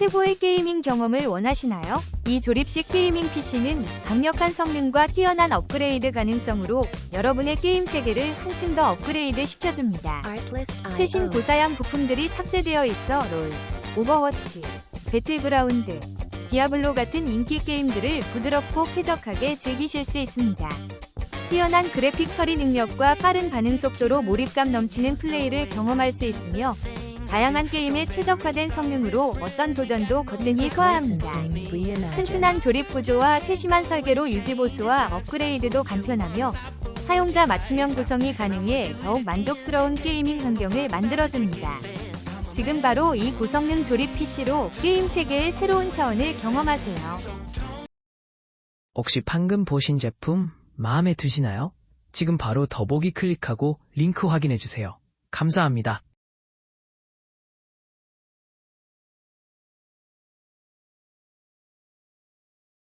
최고의 게이밍 경험을 원하시나요? 이 조립식 게이밍 PC는 강력한 성능과 뛰어난 업그레이드 가능성으로 여러분의 게임 세계를 한층 더 업그레이드 시켜줍니다. 최신 고사양 부품들이 탑재되어 있어 롤, 오버워치, 배틀그라운드, 디아블로 같은 인기 게임들을 부드럽고 쾌적하게 즐기실 수 있습니다. 뛰어난 그래픽 처리 능력과 빠른 반응 속도로 몰입감 넘치는 플레이를 경험할 수 있으며 다양한 게임에 최적화된 성능으로 어떤 도전도 거뜬히 소화합니다. 튼튼한 조립 구조와 세심한 설계로 유지 보수와 업그레이드도 간편하며 사용자 맞춤형 구성이 가능해 더욱 만족스러운 게이밍 환경을 만들어줍니다. 지금 바로 이 고성능 조립 PC로 게임 세계의 새로운 차원을 경험하세요. 혹시 방금 보신 제품 마음에 드시나요? 지금 바로 더보기 클릭하고 링크 확인해 주세요. 감사합니다.